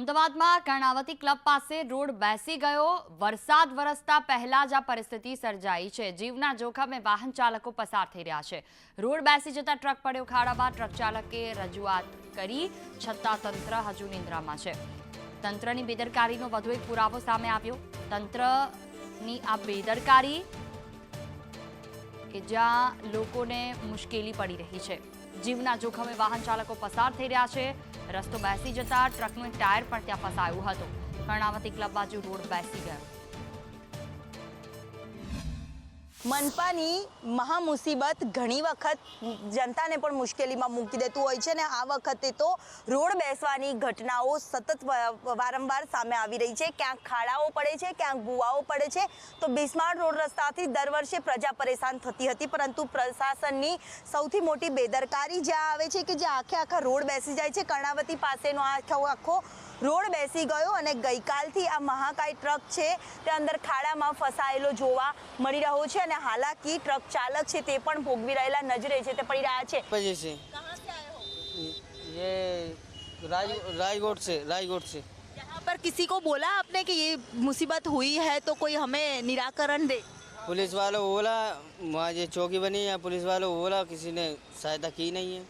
અમદાવાદમાં કર્ણાવતી ક્લબ પાસે રોડ બેસી ગયો. વરસાદ વરસતા પહેલા જ આ પરિસ્થિતિ સર્જાઈ છે. જીવના જોખમે વાહન ચાલકો પસાર થઈ રહ્યા છે. રોડ બેસી જતા ટ્રક પડ્યો. ખાડામાં ટ્રક ચાલકે રજૂઆત કરી. છતાં તંત્ર હજુ નિંદ્રામાં છે. તંત્રની બેદરકારીનો વધુ એક પુરાવો સામે આવ્યો. તંત્રની આ બેદરકારી કે જ્યાં લોકોને મુશ્કેલી પડી રહી છે. જીવના જોખમે વાહન ચાલકો પસાર થઈ રહ્યા છે. રસ્તો બેસી જતા ટ્રકનું ટાયર પણ ત્યાં ફસાયું હતું. કર્ણાવતી ક્લબ બાજુ રોડ બેસી ગયો. મનપાની મહા મુસીબત ઘણી વખત જનતાને પણ મુશ્કેલીમાં મૂકી દેતું હોય છે ને આ વખતે તો રોડ બેસવાની ઘટનાઓ સતત વારંવાર સામે આવી રહી છે. ક્યાંક ખાડાઓ પડે છે, ક્યાંક ભૂવાઓ પડે છે. તો બિસ્માર્ટ રોડ રસ્તાથી દર વર્ષે પ્રજા પરેશાન થતી હતી, પરંતુ પ્રશાસનની સૌથી મોટી બેદરકારી જ્યાં આવે છે કે જે આખે આખા રોડ બેસી જાય છે. કર્ણાવતી પાસેનો આખો આખો રોડ બેસી ગયો અને ગઈકાલથી આ મહાકાય ટ્રક છે તે અંદર ખાડામાં ફસાયેલો જોવા મળી રહ્યો છે અને હાલાકી ટ્રક ચાલક છે તે પણ ભોગવી રહેલા નજરે છે તે પડી રહ્યા છે वजह से ये राज राजकोट से राजकोट से यहाँ पर किसी को बोला आपने कि ये मुसीबत हुई है तो कोई हमें निराकरण दे पुलिस वालों को बोला वहाँ ये चौकी बनी है पुलिस वालों को बोला किसी ने सहायता की नहीं है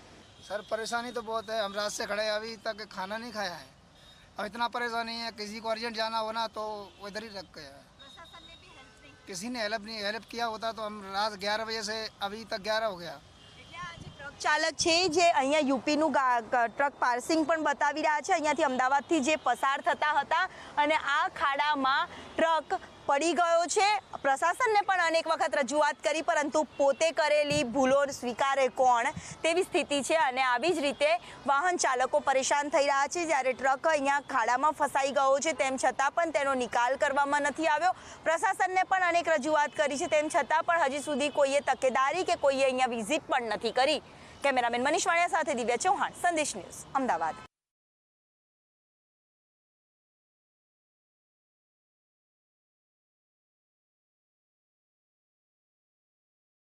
सर परेशानी तो बहुत है हम रात से खड़े हैं, अभी तक खाना नहीं खाया है अब इतना परेशानी है किसी को अर्जेंट जाना होना तो वो इधर ही रख गया है किसी ने हेल्प नहीं हेल्प किया होता तो हम रात ग्यारह बजे से अभी तक ग्यारह हो गया ટ્રક ચાલક છે જે અહીંયા યુપીનું ગા- ગ- ટ્રક પાર્સિંગ પણ બતાવી રહ્યા છે અહીંયાથી અમદાવાદથી જે પસાર થતા હતા અને આ ખાડામાં ટ્રક પડી ગયો છે પ્રશાસનને પણ અનેક વખત રજૂઆત કરી, પરંતુ પોતે કરેલી ભૂલો સ્વીકારે કોણ તેવી સ્થિતિ છે અને આવી જ રીતે વાહન ચાલકો પરેશાન થઈ રહ્યા છે. જ્યારે ટ્રક અહીંયા ખાડામાં ફસાઈ ગયો છે, તેમ છતાં પણ તેનો નિકાલ કરવામાં નથી આવ્યો. પ્રશાસનને પણ અનેક રજૂઆત કરી છે, તેમ છતાં પણ હજી સુધી કોઈએ તકેદારી કે કોઈએ અહીંયા વિઝિટ પણ નથી કરી. કેમેરામેન મનીષ વાણિયા સાથે દિવ્યા ચૌહાણ, સંદેશ ન્યૂઝ, અમદાવાદ.